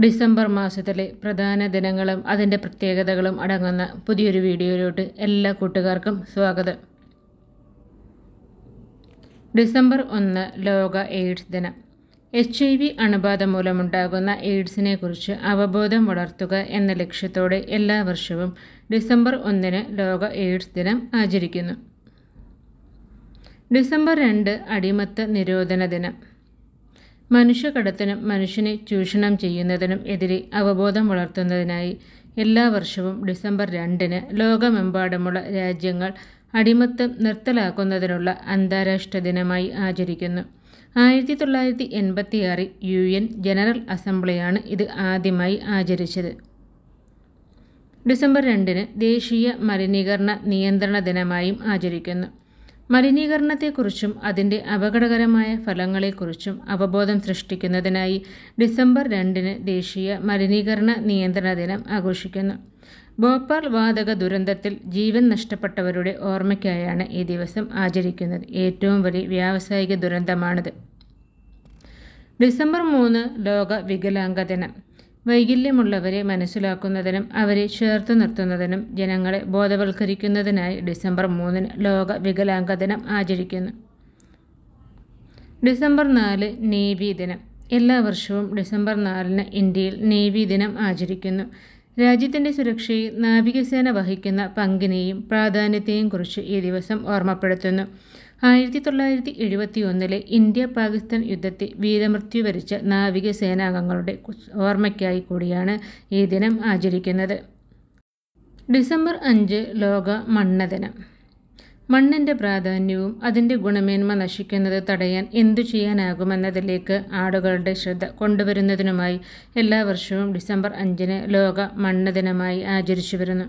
December മാസത്തിലെ പ്രധാന ദിനങ്ങളും അതിന്റെ പ്രത്യേകതകളും അടങ്ങുന്ന പുതിയൊരു വീഡിയോയിലോട്ട് എല്ലാ കൂട്ടുകാർക്കും സ്വാഗതം. ഡിസംബർ ഒന്ന് ലോക എയ്ഡ്സ് ദിനം. എച്ച് ഐ വി അണുബാധ മൂലമുണ്ടാകുന്ന എയ്ഡ്സിനെ കുറിച്ച് അവബോധം വളർത്തുക എന്ന ലക്ഷ്യത്തോടെ എല്ലാ വർഷവും ഡിസംബർ ഒന്നിന് ലോക എയ്ഡ്സ് ദിനം ആചരിക്കുന്നു. ഡിസംബർ രണ്ട് അടിമത്ത നിരോധന ദിനം. മനുഷ്യകടത്തിനും മനുഷ്യനെ ചൂഷണം ചെയ്യുന്നതിനും എതിരെ അവബോധം വളർത്തുന്നതിനായി എല്ലാ വർഷവും ഡിസംബർ രണ്ടിന് ലോകമെമ്പാടുമുള്ള രാജ്യങ്ങൾ അടിമത്തം നിർത്തലാക്കുന്നതിനുള്ള അന്താരാഷ്ട്ര ദിനമായി ആചരിക്കുന്നു. ആയിരത്തി തൊള്ളായിരത്തി എൺപത്തിയാറിൽ യു എൻ ജനറൽ അസംബ്ലിയാണ് ഇത് ആദ്യമായി ആചരിച്ചത്. ഡിസംബർ രണ്ടിന് ദേശീയ മലിനീകരണ നിയന്ത്രണ ദിനമായും ആചരിക്കുന്നു. മലിനീകരണത്തെക്കുറിച്ചും അതിന്റെ അപകടകരമായ ഫലങ്ങളെക്കുറിച്ചും അവബോധം സൃഷ്ടിക്കുന്നതിനായി ഡിസംബർ രണ്ടിന് ദേശീയ മലിനീകരണ നിയന്ത്രണ ദിനം ആഘോഷിക്കുന്നു. ഭോപ്പാൽ വാതക ദുരന്തത്തിൽ ജീവൻ നഷ്ടപ്പെട്ടവരുടെ ഓർമ്മയ്ക്കായാണ് ഈ ദിവസം ആചരിക്കുന്നത്. ഏറ്റവും വലിയ വ്യാവസായിക ദുരന്തമാണിത്. ഡിസംബർ മൂന്ന് ലോക വികലാംഗ ദിനം. വൈകല്യമുള്ളവരെ മനസ്സിലാക്കുന്നതിനും അവരെ ചേർത്ത് നിർത്തുന്നതിനും ജനങ്ങളെ ബോധവൽക്കരിക്കുന്നതിനായി ഡിസംബർ മൂന്നിന് ലോക വികലാംഗ ദിനം ആചരിക്കുന്നു. ഡിസംബർ നാല് നേവി ദിനം. എല്ലാ വർഷവും ഡിസംബർ നാലിന് ഇന്ത്യയിൽ നേവി ദിനം ആചരിക്കുന്നു. രാജ്യത്തിന്റെ സുരക്ഷയിൽ നാവികസേന വഹിക്കുന്ന പങ്കിനെയും പ്രാധാന്യത്തെയും കുറിച്ച് ഈ ദിവസം ഓർമ്മപ്പെടുത്തുന്നു. ആയിരത്തി തൊള്ളായിരത്തി എഴുപത്തി ഒന്നിലെ ഇന്ത്യ പാകിസ്ഥാൻ യുദ്ധത്തിൽ വീരമൃത്യു വരിച്ച നാവികസേനാംഗങ്ങളുടെ ഓർമ്മയ്ക്കായി കൂടിയാണ് ഈ ദിനം ആചരിക്കുന്നത്. ഡിസംബർ അഞ്ച് ലോക മണ്ണ ദിനം മണ്ണിന്റെ പ്രാധാന്യവും അതിന്റെ ഗുണമേന്മ നശിക്കുന്നത് തടയാൻ എന്തു ചെയ്യാനാകുമെന്നതിലേക്ക് ആളുകളുടെ ശ്രദ്ധ കൊണ്ടുവരുന്നതിനുമായി എല്ലാ വർഷവും ഡിസംബർ അഞ്ചിന് ലോക മണ്ണ ദിനമായി ആചരിച്ചു വരുന്നു.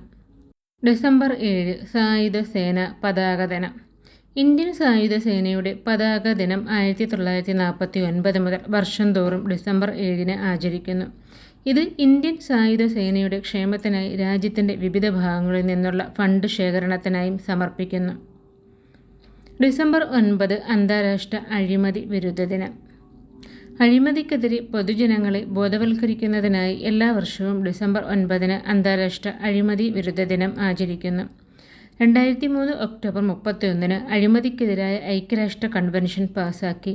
ഡിസംബർ ഏഴ് സായുധ സേന പതാക ദിനം. ഇന്ത്യൻ സായുധ സേനയുടെ പതാക ദിനം ആയിരത്തി തൊള്ളായിരത്തി നാൽപ്പത്തി ഒൻപത് മുതൽ വർഷം തോറും ഡിസംബർ ഏഴിന് ആചരിക്കുന്നു. ഇത് ഇന്ത്യൻ സായുധ സേനയുടെ ക്ഷേമത്തിനായി രാജ്യത്തിന്റെ വിവിധ ഭാഗങ്ങളിൽ നിന്നുള്ള ഫണ്ട് ശേഖരണത്തിനായും സമർപ്പിക്കുന്നു. ഡിസംബർ ഒൻപത് അന്താരാഷ്ട്ര അഴിമതി വിരുദ്ധ ദിനം. അഴിമതിക്കെതിരെ പൊതുജനങ്ങളെ ബോധവൽക്കരിക്കുന്നതിനായി എല്ലാ വർഷവും ഡിസംബർ ഒൻപതിന് അന്താരാഷ്ട്ര അഴിമതി വിരുദ്ധ ദിനം ആചരിക്കുന്നു. രണ്ടായിരത്തി മൂന്ന് ഒക്ടോബർ മുപ്പത്തിയൊന്നിന് അഴിമതിക്കെതിരായ ഐക്യരാഷ്ട്ര കൺവെൻഷൻ പാസാക്കി.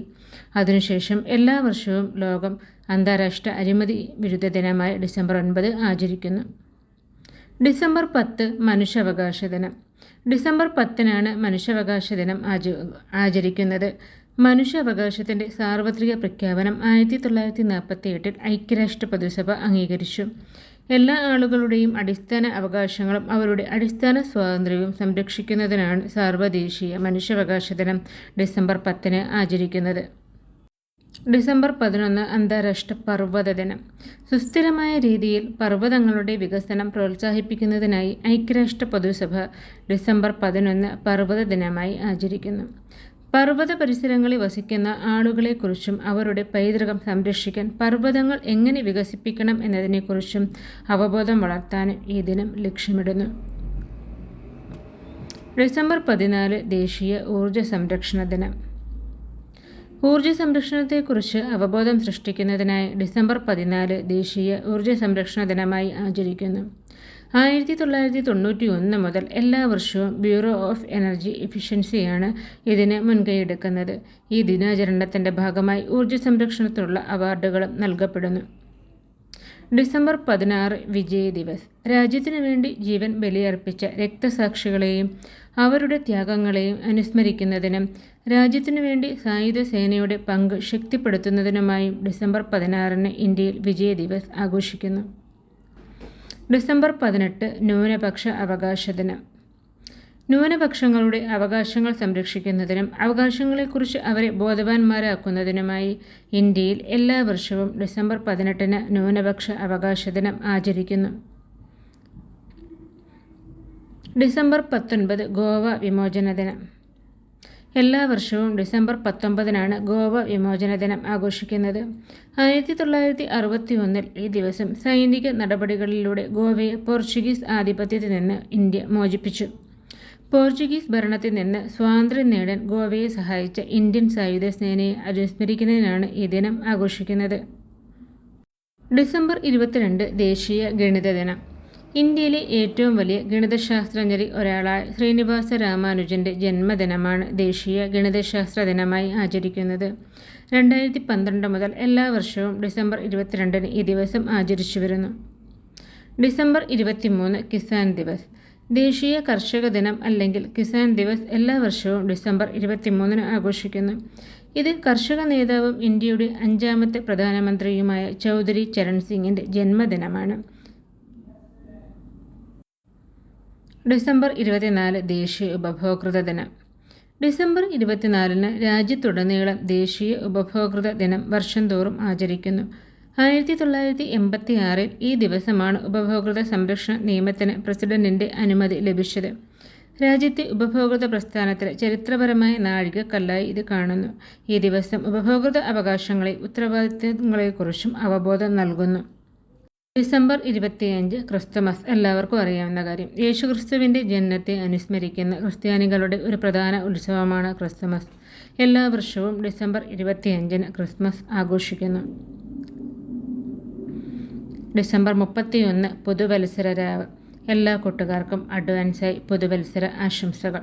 അതിനുശേഷം എല്ലാ വർഷവും ലോകം അന്താരാഷ്ട്ര അഴിമതി വിരുദ്ധ ദിനമായ ഡിസംബർ ഒൻപത് ആചരിക്കുന്നു. ഡിസംബർ പത്ത് മനുഷ്യാവകാശ ദിനം. ഡിസംബർ പത്തിനാണ് മനുഷ്യാവകാശ ദിനം ആചരിക്കുന്നത്. മനുഷ്യാവകാശത്തിന്റെ സാർവത്രിക പ്രഖ്യാപനം ആയിരത്തി തൊള്ളായിരത്തി നാൽപ്പത്തി എട്ടിൽ ഐക്യരാഷ്ട്ര പൊതുസഭ അംഗീകരിച്ചു. എല്ലാ ആളുകളുടെയും അടിസ്ഥാന അവകാശങ്ങളും അവരുടെ അടിസ്ഥാന സ്വാതന്ത്ര്യവും സംരക്ഷിക്കുന്നതിനാണ് സാർവദേശീയ മനുഷ്യാവകാശ ദിനം ഡിസംബർ പത്തിന് ആചരിക്കുന്നത്. ഡിസംബർ പതിനൊന്ന് അന്താരാഷ്ട്ര പർവത ദിനം. സുസ്ഥിരമായ രീതിയിൽ പർവതങ്ങളുടെ വികസനം പ്രോത്സാഹിപ്പിക്കുന്നതിനായി ഐക്യരാഷ്ട്ര പൊതുസഭ ഡിസംബർ പതിനൊന്ന് പർവത ദിനമായി ആചരിക്കുന്നു. പർവത പരിസരങ്ങളിൽ വസിക്കുന്ന ആളുകളെക്കുറിച്ചും അവരുടെ പൈതൃകം സംരക്ഷിക്കാൻ പർവതങ്ങൾ എങ്ങനെ വികസിപ്പിക്കണം എന്നതിനെക്കുറിച്ചും അവബോധം വളർത്താനും ഈ ദിനം ലക്ഷ്യമിടുന്നു. ഡിസംബർ പതിനാല് ദേശീയ ഊർജ സംരക്ഷണ ദിനം. ഊർജ സംരക്ഷണത്തെക്കുറിച്ച് അവബോധം സൃഷ്ടിക്കുന്നതിനായി ഡിസംബർ പതിനാല് ദേശീയ ഊർജ സംരക്ഷണ ദിനമായി ആചരിക്കുന്നു. ആയിരത്തി തൊള്ളായിരത്തി തൊണ്ണൂറ്റി ഒന്ന് മുതൽ എല്ലാ വർഷവും ബ്യൂറോ ഓഫ് എനർജി എഫിഷ്യൻസിയാണ് ഇതിന് മുൻകൈയെടുക്കുന്നത്. ഈ ദിനാചരണത്തിന്റെ ഭാഗമായി ഊർജ സംരക്ഷണത്തിനുള്ള അവാർഡുകളും നൽകപ്പെടുന്നു. ഡിസംബർ പതിനാറ് വിജയ് ദിവസ്. രാജ്യത്തിനു വേണ്ടി ജീവൻ ബലിയർപ്പിച്ച രക്തസാക്ഷികളെയും അവരുടെ ത്യാഗങ്ങളെയും അനുസ്മരിക്കുന്നതിനും രാജ്യത്തിനു വേണ്ടി സായുധ സേനയുടെ പങ്ക് ശക്തിപ്പെടുത്തുന്നതിനുമായും ഡിസംബർ പതിനാറിന് ഇന്ത്യയിൽ വിജയ് ദിവസ് ആഘോഷിക്കുന്നു. ഡിസംബർ പതിനെട്ട് ന്യൂനപക്ഷ അവകാശ ദിനം ന്യൂനപക്ഷങ്ങളുടെ അവകാശങ്ങൾ സംരക്ഷിക്കുന്നതിനും അവകാശങ്ങളെക്കുറിച്ച് അവരെ ബോധവാന്മാരാക്കുന്നതിനുമായി ഇന്ത്യയിൽ എല്ലാ വർഷവും ഡിസംബർ പതിനെട്ടിന് ന്യൂനപക്ഷ അവകാശ ദിനം ആചരിക്കുന്നു. ഡിസംബർ പത്തൊൻപത് ഗോവ വിമോചന ദിനം. എല്ലാ വർഷവും ഡിസംബർ പത്തൊമ്പതിനാണ് ഗോവ വിമോചന ദിനം ആഘോഷിക്കുന്നത്. ആയിരത്തി തൊള്ളായിരത്തി അറുപത്തി ഒന്നിൽ ഈ ദിവസം സൈനിക നടപടികളിലൂടെ ഗോവയെ പോർച്ചുഗീസ് ആധിപത്യത്തിൽ നിന്ന് ഇന്ത്യ മോചിപ്പിച്ചു. പോർച്ചുഗീസ് ഭരണത്തിൽ നിന്ന് സ്വാതന്ത്ര്യം നേടാൻ ഗോവയെ സഹായിച്ച ഇന്ത്യൻ സായുധ സേനയെ അനുസ്മരിക്കുന്നതിനാണ് ഈ ദിനം ആഘോഷിക്കുന്നത്. ഡിസംബർ ഇരുപത്തിരണ്ട് ദേശീയ ഗണിത ദിനം. ഇന്ത്യയിലെ ഏറ്റവും വലിയ ഗണിതശാസ്ത്രജ്ഞരിൽ ഒരാളായ ശ്രീനിവാസ രാമാനുജന്റെ ജന്മദിനമാണ് ദേശീയ ഗണിതശാസ്ത്ര ദിനമായി ആചരിക്കുന്നത്. രണ്ടായിരത്തി പന്ത്രണ്ട് മുതൽ എല്ലാ വർഷവും ഡിസംബർ ഇരുപത്തിരണ്ടിന് ഈ ദിവസം ആചരിച്ചു വരുന്നു. ഡിസംബർ ഇരുപത്തിമൂന്ന് കിസാൻ ദിവസ്. ദേശീയ കർഷക ദിനം അല്ലെങ്കിൽ കിസാൻ ദിവസ് എല്ലാ വർഷവും ഡിസംബർ ഇരുപത്തിമൂന്നിന് ആഘോഷിക്കുന്നു. ഇത് കർഷക നേതാവും ഇന്ത്യയുടെ അഞ്ചാമത്തെ പ്രധാനമന്ത്രിയുമായ ചൗധരി ചരൺ സിംഗിന്റെ ജന്മദിനമാണ്. ഡിസംബർ ഇരുപത്തിനാല് ദേശീയ ഉപഭോക്തൃ ദിനം. ഡിസംബർ ഇരുപത്തിനാലിന് രാജ്യത്തുടനീളം ദേശീയ ഉപഭോക്തൃ ദിനം വർഷം തോറും ആചരിക്കുന്നു. ആയിരത്തി തൊള്ളായിരത്തി എൺപത്തി ആറിൽ ഈ ദിവസമാണ് ഉപഭോക്തൃ സംരക്ഷണ നിയമത്തിന് പ്രസിഡന്റിന്റെ അനുമതി ലഭിച്ചത്. രാജ്യത്തെ ഉപഭോക്തൃ പ്രസ്ഥാനത്തിലെ ചരിത്രപരമായ നാഴികക്കല്ലായി ഇത് കാണുന്നു. ഈ ദിവസം ഉപഭോക്തൃ അവകാശങ്ങളെ ഉത്തരവാദിത്തങ്ങളെക്കുറിച്ചും അവബോധം നൽകുന്നു. ഡിസംബർ ഇരുപത്തിയഞ്ച് ക്രിസ്തുമസ്. എല്ലാവർക്കും അറിയാവുന്ന കാര്യം. യേശുക്രിസ്തുവിന്റെ ജനനത്തെ അനുസ്മരിക്കുന്ന ക്രിസ്ത്യാനികളുടെ ഒരു പ്രധാന ഉത്സവമാണ് ക്രിസ്തുമസ്. എല്ലാ വർഷവും ഡിസംബർ ഇരുപത്തിയഞ്ചിന് ക്രിസ്മസ് ആഘോഷിക്കുന്നു. ഡിസംബർ മുപ്പത്തിയൊന്ന് പുതുവത്സര രാവ്. എല്ലാ കൂട്ടുകാർക്കും അഡ്വാൻസായി പുതുവത്സര ആശംസകൾ.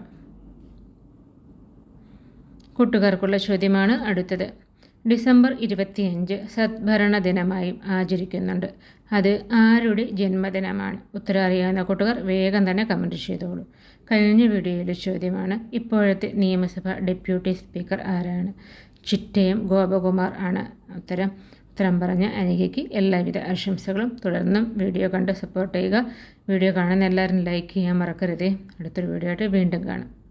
കൂട്ടുകാർക്കുള്ള ചോദ്യമാണ് അടുത്തത്. ഡിസംബർ ഇരുപത്തിയഞ്ച് സദ്ഭരണ ദിനമായും ആചരിക്കുന്നുണ്ട്. അത് ആരുടെ ജന്മദിനമാണ്? ഉത്തരം അറിയാവുന്ന കൂട്ടുകാർ വേഗം തന്നെ കമന്റ് ചെയ്തോളൂ. കഴിഞ്ഞ വീഡിയോയിലെ ചോദ്യമാണ് ഇപ്പോഴത്തെ നിയമസഭ ഡെപ്യൂട്ടി സ്പീക്കർ ആരാണ്? ചിറ്റയം ഗോപകുമാർ ആണ് ഉത്തരം. ഉത്തരം പറഞ്ഞ അനികയ്ക്ക് എല്ലാവിധ ആശംസകളും. തുടർന്നും വീഡിയോ കണ്ട് സപ്പോർട്ട് ചെയ്യുക. വീഡിയോ കാണുന്ന എല്ലാവരും ലൈക്ക് ചെയ്യാൻ മറക്കരുതേ. അടുത്തൊരു വീഡിയോ ആയിട്ട് വീണ്ടും കാണാം.